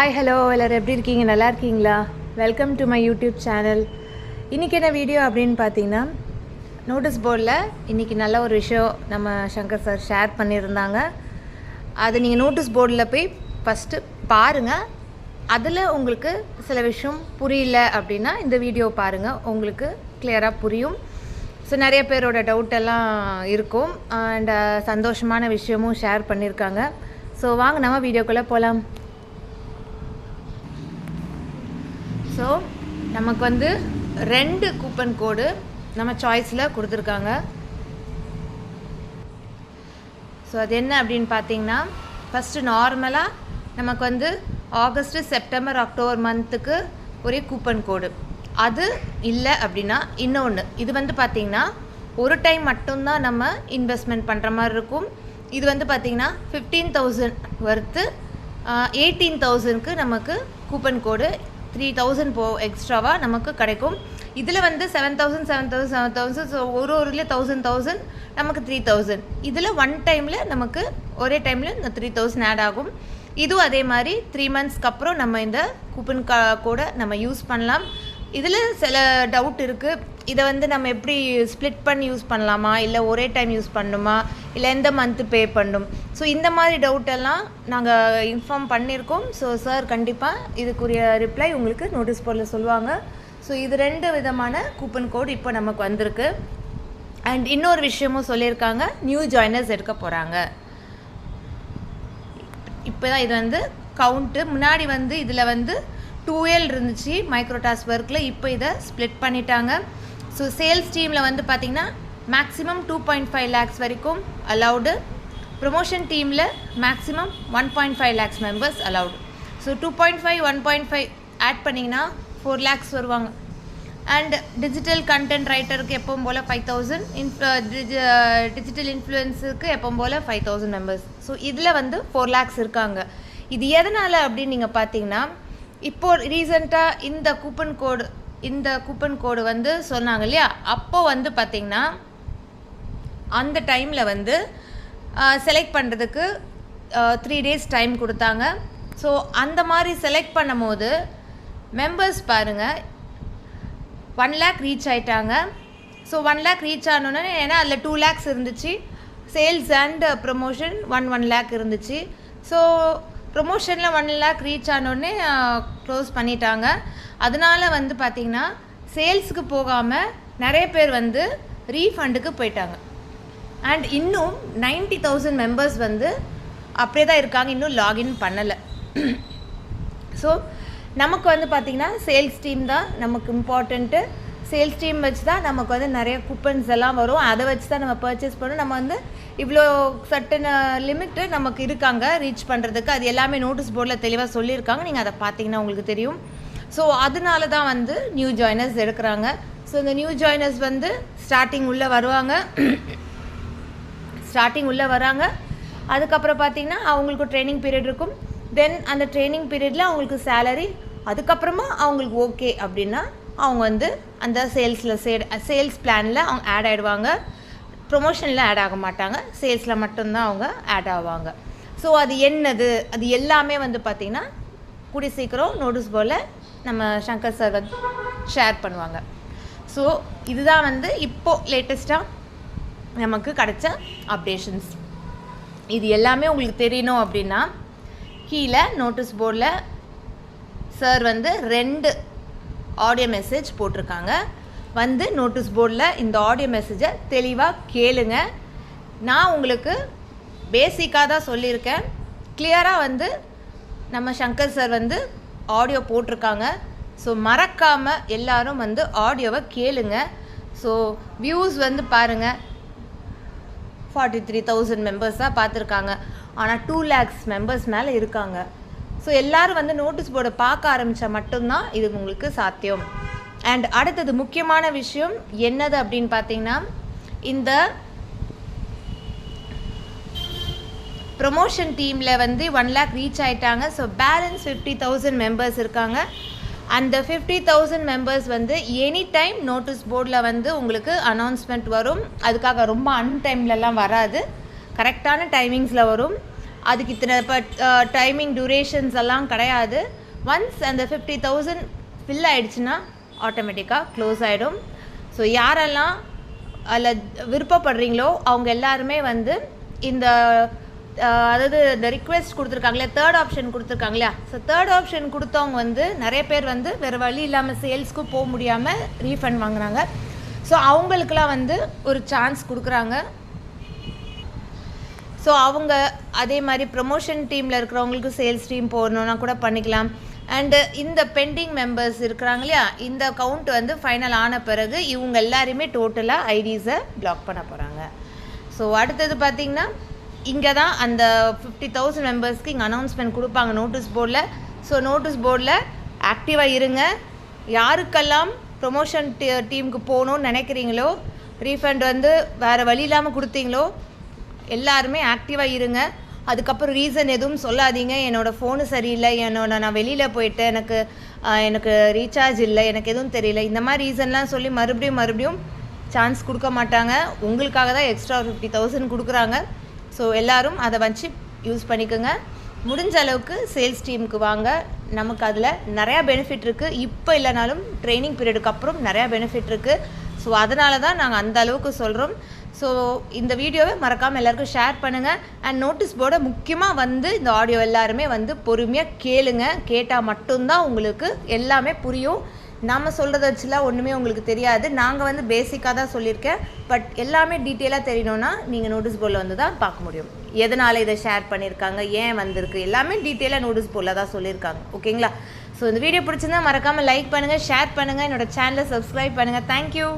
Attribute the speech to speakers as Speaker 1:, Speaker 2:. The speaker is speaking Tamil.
Speaker 1: ஹாய் ஹலோ எல்லோரும் எப்படி இருக்கீங்க நல்லா இருக்கீங்களா welcome to my YouTube channel இன்றைக்கி என்ன வீடியோ அப்படின்னு பார்த்தீங்கன்னா நோட்டீஸ் போர்டில் இன்றைக்கி நல்ல ஒரு விஷயம் நம்ம சங்கர் சார் ஷேர் பண்ணியிருந்தாங்க அது நீங்கள் நோட்டீஸ் போர்டில் போய் ஃபஸ்ட்டு பாருங்கள் அதில் உங்களுக்கு சில விஷயம் புரியல அப்படின்னா இந்த வீடியோ பாருங்கள் உங்களுக்கு கிளியராக புரியும் ஸோ நிறைய பேரோட டவுட் எல்லாம் இருக்கும் அண்ட் சந்தோஷமான விஷயமும் ஷேர் பண்ணியிருக்காங்க ஸோ வாங்க நம்ம வீடியோக்குள்ளே போகலாம் ஸோ நமக்கு வந்து ரெண்டு கூப்பன் கோடு நம்ம சாய்ஸில் கொடுத்துருக்காங்க ஸோ அது என்ன அப்படின்னு பார்த்தீங்கன்னா ஃபஸ்ட்டு நார்மலாக நமக்கு வந்து ஆகஸ்ட்டு செப்டம்பர் அக்டோபர் மந்த்துக்கு ஒரே கூப்பன் கோடு அது இல்லை அப்படின்னா இன்னொன்று இது வந்து பார்த்திங்கன்னா ஒரு டைம் மட்டும்தான் நம்ம இன்வெஸ்ட்மெண்ட் பண்ணுற மாதிரி இருக்கும் இது வந்து பார்த்திங்கன்னா ஃபிஃப்டீன் தௌசண்ட் ஒர்த்து எயிட்டீன் தௌசண்ட்க்கு நமக்கு கூப்பன் கோடு த்ரீ தௌசண்ட் போ எக்ஸ்ட்ராவாக நமக்கு கிடைக்கும் இதில் வந்து seven thousand seven thousand seven thousand so ஒரு ஒரு இதில் தௌசண்ட் தௌசண்ட் நமக்கு த்ரீ தௌசண்ட் இதில் ஒன் டைமில் நமக்கு ஒரே டைமில் இந்த த்ரீ தௌசண்ட் ஆட் ஆகும் இதுவும் அதே மாதிரி த்ரீ மந்த்ஸ்க்கு அப்புறம் நம்ம இந்த கூப்பன் கா கூட நம்ம யூஸ் பண்ணலாம் இதில் சில டவுட் இருக்குது இதை வந்து நம்ம எப்படி ஸ்ப்ளிட் பண்ணி யூஸ் பண்ணலாமா இல்லை ஒரே டைம் யூஸ் பண்ணணுமா இல்லை எந்த மந்த்து பே பண்ணும் ஸோ இந்த மாதிரி டவுட்டெல்லாம் நாங்கள் இன்ஃபார்ம் பண்ணியிருக்கோம் ஸோ சார் கண்டிப்பாக இதுக்குரிய ரிப்ளை உங்களுக்கு நோட்டீஸ் போர்டில் சொல்லுவாங்க ஸோ இது ரெண்டு விதமான கூப்பன் கோட் இப்போ நமக்கு வந்திருக்கு அண்ட் இன்னொரு விஷயமும் சொல்லியிருக்காங்க நியூ ஜாயினர்ஸ் எடுக்க போகிறாங்க இப்போ தான் இது வந்து கவுண்ட்டு முன்னாடி வந்து இதில் வந்து டூஎல் இருந்துச்சு மைக்ரோடாஸ் ஒர்க்கில் இப்போ இதை ஸ்ப்ளிட் பண்ணிட்டாங்க ஸோ சேல்ஸ் டீமில் வந்து பார்த்திங்கன்னா maximum two point five lakhs வரைக்கும் அலௌடு ப்ரொமோஷன் டீமில் maximum one point five lakhs members allowed so two point five one point five add பண்ணிங்கன்னா ஃபோர் லேக்ஸ் வருவாங்க அண்ட் டிஜிட்டல் கண்டென்ட் ரைட்டருக்கு எப்பவும் போல் ஃபைவ் தௌசண்ட் இன்ஃப்ளு டிஜிட்டல் இன்ஃப்ளூயன்ஸுக்கு எப்பவும் போல் ஃபைவ் தௌசண்ட் மெம்பர்ஸ் ஸோ இதில் வந்து ஃபோர் லேக்ஸ் இருக்காங்க இது எதனால் அப்படின்னு நீங்கள் பார்த்தீங்கன்னா இப்போது ரீசெண்டாக இந்த கூப்பன் கோடு இந்த கூப்பன் கோடு வந்து சொன்னாங்க இல்லையா அப்போது வந்து பார்த்திங்கன்னா அந்த டைமில் வந்து செலக்ட் பண்ணுறதுக்கு த்ரீ டேஸ் டைம் கொடுத்தாங்க ஸோ அந்த மாதிரி செலக்ட் பண்ணும்போது மெம்பர்ஸ் பாருங்கள் ஒன் லேக் ரீச் ஆகிட்டாங்க ஸோ ஒன் லேக் ரீச் ஆனோன்னே ஏன்னா அதில் டூ லேக்ஸ் இருந்துச்சு sales and promotion one one lakh இருந்துச்சு ஸோ ப்ரொமோஷனில் ஒன் லேக் ரீச் ஆனோடனே க்ளோஸ் பண்ணிட்டாங்க அதனால் வந்து பார்த்திங்கன்னா சேல்ஸுக்கு போகாமல் நிறைய பேர் வந்து ரீஃபண்டுக்கு போயிட்டாங்க அண்ட் இன்னும் நைன்டி தௌசண்ட் மெம்பர்ஸ் வந்து அப்படியே தான் இருக்காங்க இன்னும் லாகின் பண்ணலை ஸோ நமக்கு வந்து பார்த்திங்கன்னா சேல்ஸ் டீம் தான் நமக்கு இம்பார்ட்டண்ட்டு சேல்ஸ் டீம் வச்சு தான் நமக்கு வந்து நிறைய கூப்பன்ஸ் எல்லாம் வரும் அதை வச்சு தான் நம்ம பர்ச்சேஸ் பண்ணணும் நம்ம வந்து இவ்வளோ சட்டன லிமிட்டு நமக்கு இருக்காங்க ரீச் பண்ணுறதுக்கு அது எல்லாமே நோட்டீஸ் போர்டில் தெளிவாக சொல்லியிருக்காங்க நீங்கள் அதை பார்த்தீங்கன்னா உங்களுக்கு தெரியும் ஸோ அதனால தான் வந்து நியூ ஜாயினர்ஸ் எடுக்கிறாங்க ஸோ இந்த நியூ ஜாயினர்ஸ் வந்து ஸ்டார்டிங் உள்ளே வருவாங்க ஸ்டார்டிங் உள்ளே வராங்க அதுக்கப்புறம் பார்த்திங்கன்னா அவங்களுக்கு ட்ரைனிங் பீரியட் இருக்கும் தென் அந்த ட்ரைனிங் பீரியடில் அவங்களுக்கு சேலரி அதுக்கப்புறமா அவங்களுக்கு ஓகே அப்படின்னா அவங்க வந்து அந்த சேல்ஸில் சேட் சேல்ஸ் பிளானில் அவங்க ஆட் ஆகிடுவாங்க ப்ரொமோஷனில் ஆட் ஆக மாட்டாங்க சேல்ஸில் மட்டும்தான் அவங்க ஆட் ஆவாங்க ஸோ அது என்னது அது எல்லாமே வந்து பார்த்திங்கன்னா கூடி சீக்கிரம் நோட்டீஸ் போல் நம்ம சங்கர் சார் வந்து ஷேர் பண்ணுவாங்க ஸோ இதுதான் வந்து இப்போது லேட்டஸ்ட்டாக நமக்கு கிடைச்ச அப்டேஷன்ஸ் இது எல்லாமே உங்களுக்கு தெரியணும் அப்படின்னா கீழே நோட்டீஸ் போர்டில் சார் வந்து ரெண்டு ஆடியோ மெசேஜ் போட்டிருக்காங்க வந்து நோட்டீஸ் போர்டில் இந்த ஆடியோ மெசேஜை தெளிவாக கேளுங்க நான் உங்களுக்கு பேசிக்காக தான் சொல்லியிருக்கேன் கிளியராக வந்து நம்ம சங்கர் சார் வந்து ஆடியோ போட்டிருக்காங்க ஸோ மறக்காமல் எல்லாரும் வந்து ஆடியோவை கேளுங்க ஸோ வியூஸ் வந்து பாருங்கள் ஃபார்ட்டி த்ரீ தௌசண்ட் மெம்பர்ஸாக பார்த்துருக்காங்க ஆனால் டூ லேக்ஸ் மெம்பர்ஸ் மேலே இருக்காங்க ஸோ எல்லோரும் வந்து நோட்டீஸ் போர்டை பார்க்க ஆரம்பித்தா மட்டும்தான் இது உங்களுக்கு சாத்தியம் அண்ட் அடுத்தது முக்கியமான விஷயம் என்னது அப்படின்னு பார்த்தீங்கன்னா இந்த ப்ரொமோஷன் டீமில் வந்து ஒன் லேக் ரீச் ஆகிட்டாங்க so balance fifty thousand members இருக்காங்க அந்த ஃபிஃப்டி தௌசண்ட் மெம்பர்ஸ் வந்து எனி டைம் நோட்டீஸ் போர்டில் வந்து உங்களுக்கு அனௌன்ஸ்மெண்ட் வரும் அதுக்காக ரொம்ப அன் டைம்லலாம் வராது கரெக்டான டைமிங்ஸில் வரும் அதுக்கு இத்தனை டைமிங் டூரேஷன்ஸ் எல்லாம் கிடையாது ஒன்ஸ் அந்த ஃபிஃப்டி தௌசண்ட் ஃபில் ஆகிடுச்சுன்னா ஆட்டோமேட்டிக்காக க்ளோஸ் ஆகிடும் ஸோ யாரெல்லாம் அதில் விருப்பப்படுறீங்களோ அவங்க எல்லாருமே வந்து இந்த அதாவது இந்த ரிக்வெஸ்ட் கொடுத்துருக்காங்களே தேர்ட் ஆப்ஷன் கொடுத்துருக்காங்களே ஸோ தேர்ட் ஆப்ஷன் கொடுத்தவங்க வந்து நிறைய பேர் வந்து வேறு வழி இல்லாமல் சேல்ஸ்க்கு போக முடியாமல் ரீஃபண்ட் வாங்குறாங்க ஸோ அவங்களுக்கெலாம் வந்து ஒரு சான்ஸ் கொடுக்குறாங்க ஸோ அவங்க அதே மாதிரி ப்ரொமோஷன் டீமில் இருக்கிறவங்களுக்கு சேல்ஸ் டீம் போடணுன்னா கூட பண்ணிக்கலாம் அண்டு இந்த பெண்டிங் மெம்பர்ஸ் இருக்கிறாங்க இல்லையா இந்த கவுண்ட் வந்து ஃபைனல் ஆன பிறகு இவங்க எல்லாருமே டோட்டலாக ஐடிஸை பிளாக் பண்ண போகிறாங்க ஸோ அடுத்தது பார்த்திங்கன்னா இங்கே தான் அந்த ஃபிஃப்டி தௌசண்ட் மெம்பர்ஸ்க்கு இங்கே அனௌன்ஸ்மெண்ட் கொடுப்பாங்க நோட்டீஸ் போர்டில் ஸோ நோட்டீஸ் போர்டில் ஆக்டிவாக இருங்க யாருக்கெல்லாம் ப்ரொமோஷன் டீமுக்கு போகணும்னு நினைக்கிறீங்களோ ரீஃபண்ட் வந்து வேறு வழி இல்லாமல் கொடுத்தீங்களோ எல்லாருமே ஆக்டிவாக இருங்க அதுக்கப்புறம் ரீசன் எதுவும் சொல்லாதீங்க என்னோடய ஃபோனு சரியில்லை என்னோட நான் வெளியில் போயிட்டு எனக்கு எனக்கு ரீசார்ஜ் இல்லை எனக்கு எதுவும் தெரியல இந்த மாதிரி ரீசன்லாம் சொல்லி மறுபடியும் மறுபடியும் சான்ஸ் கொடுக்க மாட்டாங்க உங்களுக்காக தான் எக்ஸ்ட்ரா ஒரு ஃபிஃப்டி தௌசண்ட் கொடுக்குறாங்க ஸோ எல்லோரும் அதை வச்சு யூஸ் பண்ணிக்கோங்க முடிஞ்ச அளவுக்கு சேல்ஸ் டீமுக்கு வாங்க நமக்கு அதில் நிறையா பெனிஃபிட் இருக்குது இப்போ இல்லைனாலும் ட்ரைனிங் பீரியடுக்கு அப்புறம் நிறையா பெனிஃபிட் இருக்குது ஸோ அதனால தான் நாங்கள் அந்த அளவுக்கு சொல்கிறோம் ஸோ இந்த வீடியோவை மறக்காமல் எல்லாருக்கும் ஷேர் பண்ணுங்கள் அண்ட் நோட்டீஸ் போர்டை முக்கியமாக வந்து இந்த ஆடியோ எல்லாருமே வந்து பொறுமையாக கேளுங்க கேட்டால் மட்டும்தான் உங்களுக்கு எல்லாமே புரியும் நாம் சொல்கிறத வச்சுலாம் ஒன்றுமே உங்களுக்கு தெரியாது நாங்கள் வந்து பேசிக்காக தான் சொல்லியிருக்கேன் பட் எல்லாமே டீட்டெயிலாக தெரியணும்னா நீங்கள் நோட்டீஸ் போர்டில் வந்து தான் பார்க்க முடியும் எதனால் இதை ஷேர் பண்ணியிருக்காங்க ஏன் வந்திருக்கு எல்லாமே டீட்டெயிலாக நோட்டீஸ் போர்டில் தான் சொல்லியிருக்காங்க ஓகேங்களா ஸோ இந்த வீடியோ பிடிச்சிருந்தா மறக்காமல் லைக் பண்ணுங்கள் ஷேர் பண்ணுங்கள் என்னோடய சேனலை சப்ஸ்கிரைப் பண்ணுங்கள் தேங்க்யூ